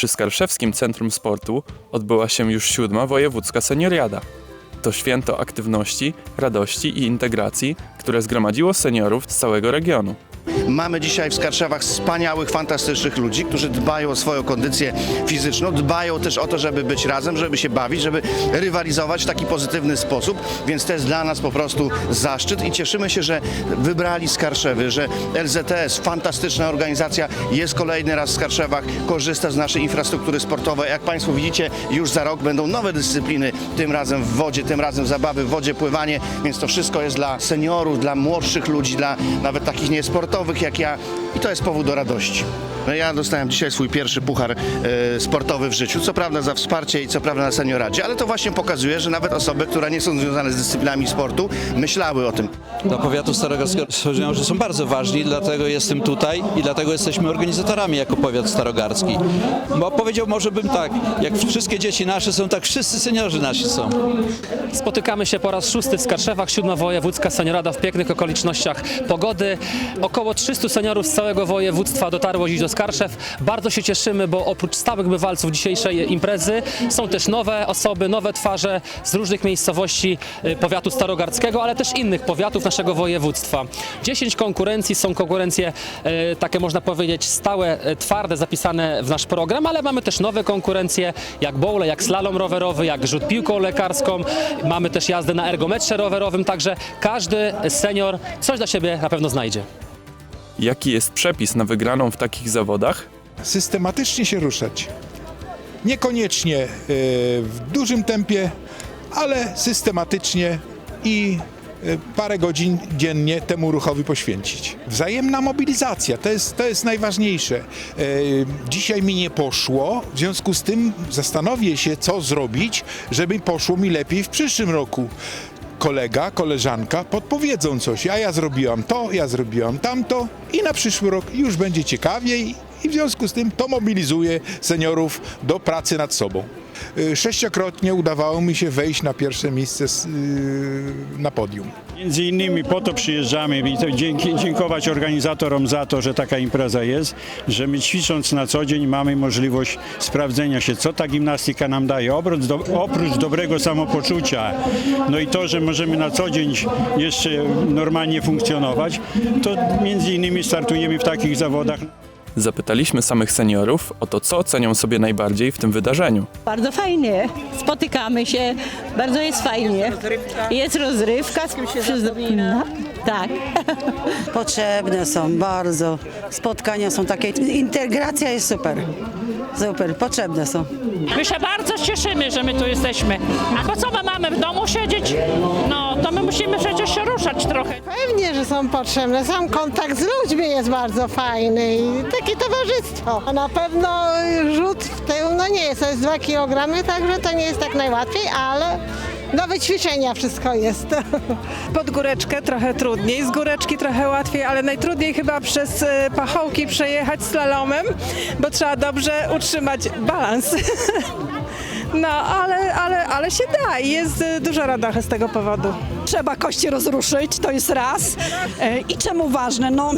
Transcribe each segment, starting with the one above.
Przy Skarszewskim Centrum Sportu odbyła się już siódma wojewódzka senioriada. To święto aktywności, radości i integracji, które zgromadziło seniorów z całego regionu. Mamy dzisiaj w Skarszewach wspaniałych, fantastycznych ludzi, którzy dbają o swoją kondycję fizyczną, dbają też o to, żeby być razem, żeby się bawić, żeby rywalizować w taki pozytywny sposób, więc to jest dla nas po prostu zaszczyt i cieszymy się, że wybrali Skarszewy, że LZTS, fantastyczna organizacja, jest kolejny raz w Skarszewach, korzysta z naszej infrastruktury sportowej. Jak Państwo widzicie, już za rok będą nowe dyscypliny, tym razem w wodzie, tym razem zabawy w wodzie, pływanie, więc to wszystko jest dla seniorów, dla młodszych ludzi, dla nawet takich niesportowych jak ja i to jest powód do radości. No ja dostałem dzisiaj swój pierwszy puchar e, sportowy w życiu, co prawda za wsparcie i co prawda na senioradzie, ale to właśnie pokazuje, że nawet osoby, które nie są związane z dyscyplinami sportu, myślały o tym. Dla powiatu starogórskiego seniorzy są bardzo ważni, dlatego jestem tutaj i dlatego jesteśmy organizatorami jako powiat starogardzki. Bo powiedział może bym tak, jak wszystkie dzieci nasze są, tak wszyscy seniorzy nasi są. Spotykamy się po raz szósty w Skarszewach, siódma wojewódzka seniorada w pięknych okolicznościach pogody. Około 300 seniorów z całego województwa dotarło dziś do Skarszew. Bardzo się cieszymy, bo oprócz stałych bywalców dzisiejszej imprezy są też nowe osoby, nowe twarze z różnych miejscowości y, powiatu starogardzkiego, ale też innych powiatów naszego województwa. 10 konkurencji, są konkurencje y, takie można powiedzieć stałe, y, twarde, zapisane w nasz program, ale mamy też nowe konkurencje, jak bowle, jak slalom rowerowy, jak rzut piłką lekarską. Mamy też jazdę na ergometrze rowerowym, także każdy senior coś dla siebie na pewno znajdzie. Jaki jest przepis na wygraną w takich zawodach? systematycznie się ruszać. Niekoniecznie e, w dużym tempie, ale systematycznie i e, parę godzin dziennie temu ruchowi poświęcić. Wzajemna mobilizacja to jest, to jest najważniejsze. E, Dzisiaj mi nie poszło, w związku z tym zastanowię się, co zrobić, żeby poszło mi lepiej w przyszłym roku. Kolega, koleżanka podpowiedzą coś. A ja zrobiłam to, ja zrobiłam tamto i na przyszły rok już będzie ciekawiej i w związku z tym to mobilizuje seniorów do pracy nad sobą. Y, Sześciokrotnie udawało mi się wejść na pierwsze miejsce y, na podium. Między innymi po to przyjeżdżamy i dzięki, dziękować organizatorom za to, że taka impreza jest, że my ćwicząc na co dzień mamy możliwość sprawdzenia się, co ta gimnastyka nam daje. Oprócz, do, oprócz dobrego samopoczucia, no i to, że możemy na co dzień jeszcze normalnie funkcjonować, to między innymi startujemy w takich zawodach. Zapytaliśmy samych seniorów o to, co ocenią sobie najbardziej w tym wydarzeniu. Bardzo fajnie. Spotykamy się, bardzo jest fajnie. Jest rozrywka. Przyz- No, tak. Potrzebne są bardzo. Spotkania są takie. Integracja jest super. Super, potrzebne są. My się bardzo cieszymy, że my tu jesteśmy. A po co my mamy w domu siedzieć? No, to my musimy przecież się ruszać trochę. Pewnie, że są potrzebne. Sam kontakt z ludźmi jest bardzo fajny i takie towarzystwo. A na pewno rzut w tył, no nie jest, to jest 2 kg, także to nie jest tak najłatwiej, ale do wyćwiczenia wszystko jest. Pod góreczkę trochę trudniej, z góreczki trochę łatwiej, ale najtrudniej chyba przez e, pachołki przejechać slalomem, bo trzeba dobrze utrzymać balans. No, ale, ale, ale się da i jest e, dużo radochy z tego powodu. Trzeba kości rozruszyć, to jest raz. E, I czemu ważne? No,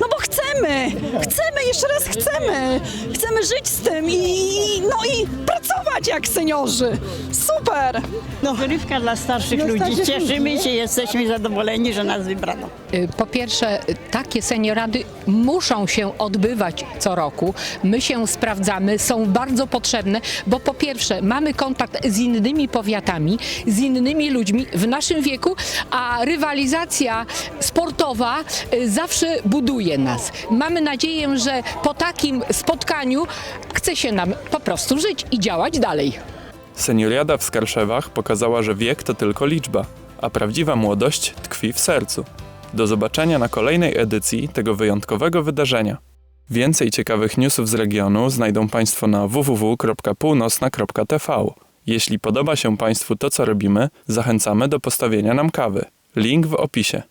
no bo chcemy, chcemy, jeszcze raz chcemy. Chcemy żyć z tym i, no i pracować jak seniorzy. Super! Rozrywka dla starszych ludzi. Cieszymy się, jesteśmy zadowoleni, że nas wybrano. Y, Po pierwsze, y, takie seniorady muszą się odbywać co roku. My się sprawdzamy, są bardzo potrzebne, bo po pierwsze mamy kontakt z innymi powiatami, z innymi ludźmi w naszym wieku, a rywalizacja sportowa y, zawsze buduje nas. Mamy nadzieję, że po takim spotkaniu chce się nam po prostu żyć i działać dalej. Senioriada w Skarszewach pokazała, że wiek to tylko liczba, a prawdziwa młodość tkwi w sercu. Do zobaczenia na kolejnej edycji tego wyjątkowego wydarzenia. Więcej ciekawych newsów z regionu znajdą Państwo na www.północna.tv. Jeśli podoba się Państwu to, co robimy, zachęcamy do postawienia nam kawy. Link w opisie.